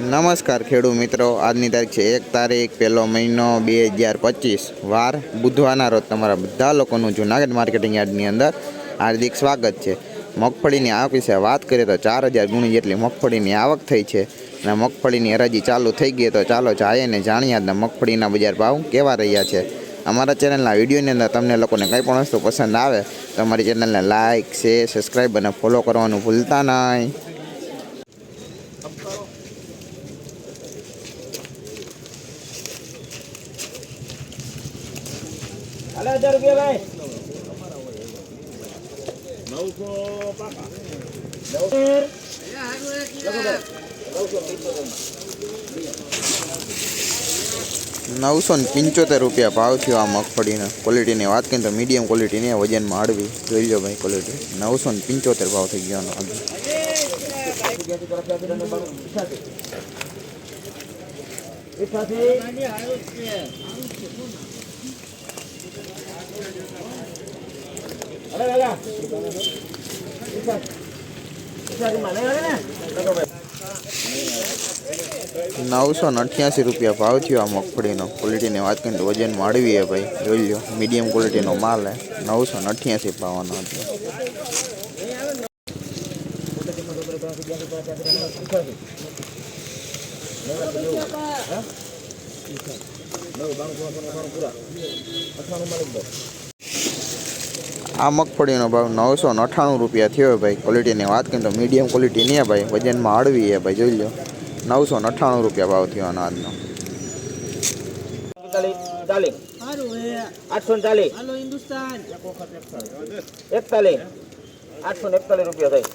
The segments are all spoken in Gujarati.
નમસ્કાર ખેડૂત મિત્રો, આજની તારીખ છે એક તારીખ, પહેલો મહિનો બે હજાર પચીસ વાર બુધવારના રોજ તમારા બધા લોકોનું જુનાગઢ માર્કેટિંગ યાર્ડની અંદર હાર્દિક સ્વાગત છે. મગફળીની આવક વિશે વાત કરીએ તો ચાર હજાર ગુણી જેટલી મગફળીની આવક થઈ છે અને મગફળીની હરાજી ચાલુ થઈ ગઈ તો ચાલો જાઈએ ને જાણીએ આજના મગફળીના બજાર ભાવ કેવા રહ્યા છે. અમારા ચેનલના વિડીયોની અંદર તમને લોકોને કંઈ પણ વસ્તુ પસંદ આવે તો અમારી ચેનલને લાઇક શેર, સબસ્ક્રાઈબ અને ફોલો કરવાનું ભૂલતા નહીં. હાલો હજાર રૂપિયા ભાઈ. નવસો ને પંચોતેર રૂપિયા ભાવ થયો આ મગફળીનો. ક્વોલિટીની વાત કરીએ તો મીડિયમ ક્વોલિટીની વજનમાં હળવી જોઈ લો ભાઈ ક્વોલિટી નવસો ને પંચોતેર ભાવ થઈ ગયો આનો નવસો ને અઠ્યાસી રૂપિયા ભાવ થયો આ મગફળીનો. ક્વોલિટીની વાત કરીને તો વજન હળવી હે ભાઈ. જોઈ લો મીડિયમ ક્વોલિટીનો માલ હે. નવસો ને અઠ્યાસી ભાવનો હતો આ મગફળીનો ભાવ નવસો અઠ્ઠાણું રૂપિયા થયો ભાઈ. ક્વોલિટીની વાત કરીએ તો મીડિયમ ક્વોલિટીની નહીં ભાઈ. વજનમાં હળવી હે ભાઈ જોઈ લો. નવસો અઠ્ઠાણું રૂપિયા ભાવ થયો અનાજનો આજનો. ચાલીસ. આઠસો ને ચાલીસ. એકતાલીસ. આઠસો ને એકતાલીસ રૂપિયા થઈ.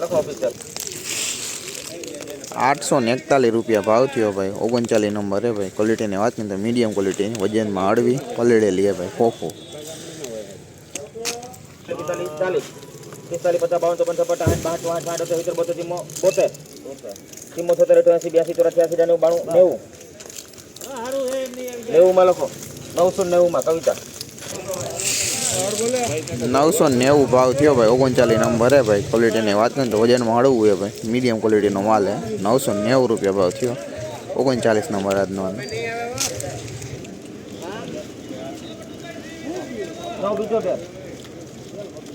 લખો ઓફિસર આઠસો ને એકતાલીસ રૂપિયા ભાવ થયો ભાઈ. ઓગણચાલીસ નંબર હે ભાઈ. ક્વોલિટીની વાત કરીએ તો મીડિયમ ક્વોલિટી વજનમાં હળવી પલળેલી હે ભાઈ. ફોફો પિસ્તાલીસ ચાલીસ પિસ્તાલીસ પચાસ બાવન ચોપન છપ્પન આઠ પાંચ પાંચ પાંચ અઠ્યાવીસ સિત્તેર બોતેર ચીમો બોતેર ચીમો છોતેર અઠ્યાસી બ્યાસી ચોરાસી અઠ્યાસી નેવું બાણું નેવું નેવુંમાં લખો નવસો નેવુંમાં કવિતા નવસો નેવું ભાવ થયો ભાઈ ઓગણચાલીસ નંબર હે ભાઈ ક્વોલિટીની વાત કરીએ તો વજનમાં હળવું હે ભાઈ મીડિયમ ક્વોલિટીનો માલ હે નવસો નેવું રૂપિયા ભાવ થયો ઓગણચાલીસ નંબર આજનો નવ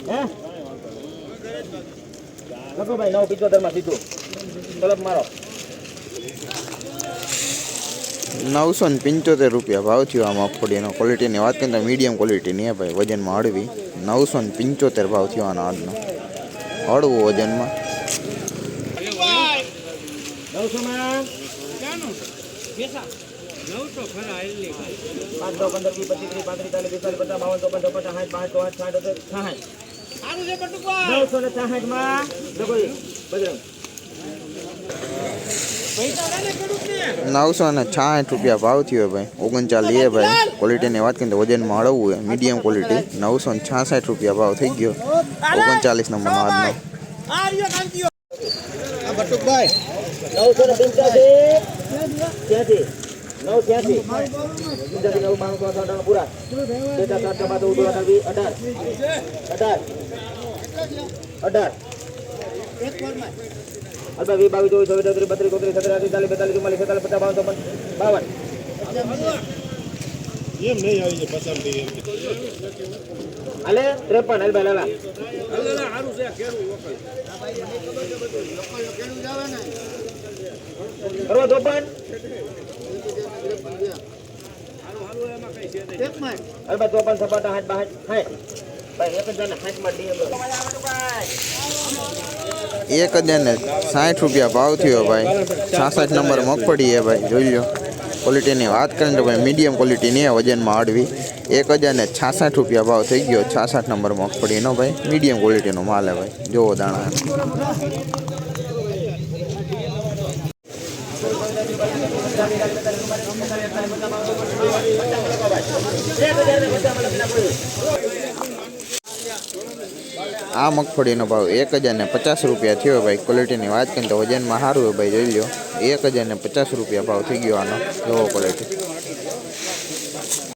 પિચોતેર લખો ભાઈ નવ પિચોતેરમાં સીધું. તલબ મારો. નવસો ને પંચોતેર રૂપિયા ભાવ થયો આ મગફળીનો ક્વોલિટીની વાત કરીએ તો મીડિયમ ક્વોલિટીની હે ભાઈ વજનમાં હળવી. નવસો ને પંચોતેર ભાવ થયો આનો આજનો હળવું વજનમાં. નવસો માં? પાંચ દસ પંદર વીસ પચીસ ત્રીસ પાંત્રીસ ચાલીસ પિસ્તાલીસ પચાસ બાવન ચોપન ચોપન સાઠ પાંચ પાંચ સાઠ સાઠ નવસો ને સાઠમાં જગોઈ બજરંગ નવસો ને છાસઠ રૂપિયા ભાવ થયો ભાઈ. ઓગણચાલીસ એ ભાઈ. ક્વોલિટીની વાત કરીએ તો વજનમાં હળવું હે મીડિયમ ક્વોલિટી નવસો ને છાસઠ રૂપિયા ભાવ થઈ ગયો. ઓગણચાલીસ નંબરનો આજનો. નવસો ને પંચ્યાસી ત્યાંથી નવ ત્યાંથી પંચ્યાસી નવ બાણું ચોસઠ અઠાણું પૂરા. બેટા સાત ટકા ચૌદ અઢાર વીસ અઢાર. અઢાર. અઢાર. અલ્પા વી બાવીસ ચોવીસ ચોવીસ ત્રીસ બત્રીસ ચોત્રીસ સત્તર ચાલીસ બેતાલીસ ચુમ્માલીસ છેતાલીસ પચાસ બાવન ચોપન બાવન. ત્રેપન. હાલ ભાઈ લાલા. કરવા ચોપન અલ્પા ચોપન સપાટા હાથ બાહાટ હાથ ભાઈ એક જ જણ હાથમાં ડીએમ એક હજાર ને સાઠ રૂપિયા ભાવ થયો ભાઈ છાસઠ નંબર મગફળી હે ભાઈ જોઈ લો ક્વોલિટીની વાત કરીએ તો ભાઈ મીડિયમ ક્વોલિટીની હે વજનમાં હળવી એક હજાર ને છાસઠ રૂપિયા ભાવ થઈ ગયો છાસઠ નંબર મગફળીનો ભાઈ મીડિયમ ક્વોલિટીનો માલ હે ભાઈ જોવો દાણા આ મગફળીનો ભાવ એક હજાર ને પચાસ રૂપિયા થયો ભાઈ. ક્વોલિટીની વાત કરીએ તો વજનમાં સારું ભાઈ, જોઈ લો એક હજાર ને પચાસ રૂપિયા ભાવ થઈ ગયો આનો. જોવો ક્વોલિટી